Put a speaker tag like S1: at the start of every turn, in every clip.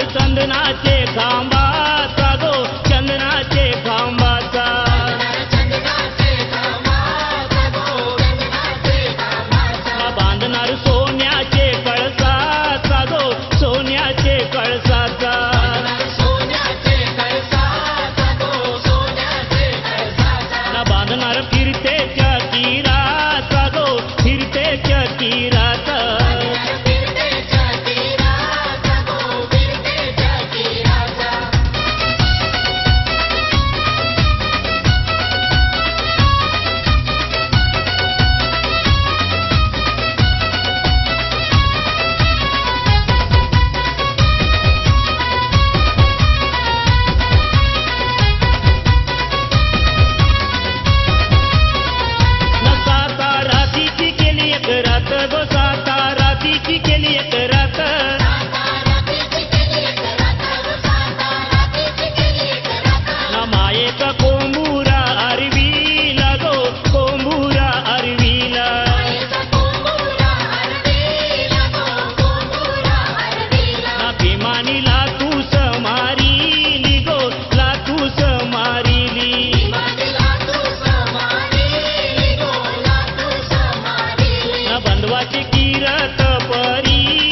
S1: चंदनाचे खांबा सागो तीरत परी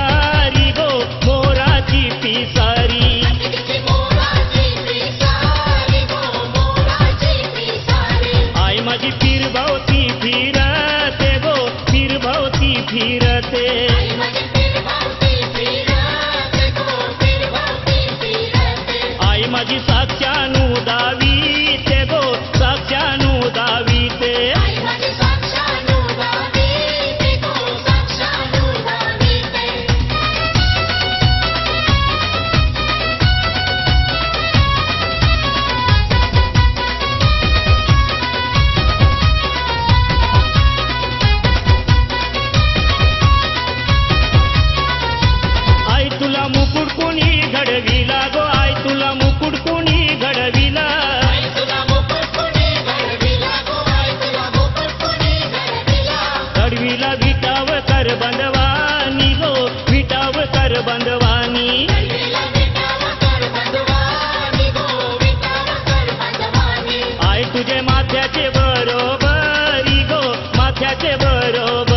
S1: तुझे माथ्याचे बरोबरी गो माथ्याचे बरोबर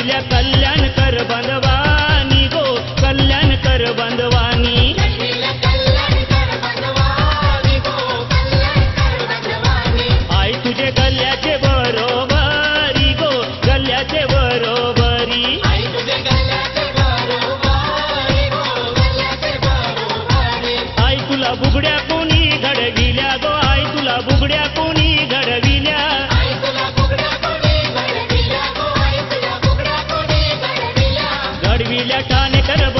S1: पहिल्या कल्याण कर बंद నిజాన్ని కరబో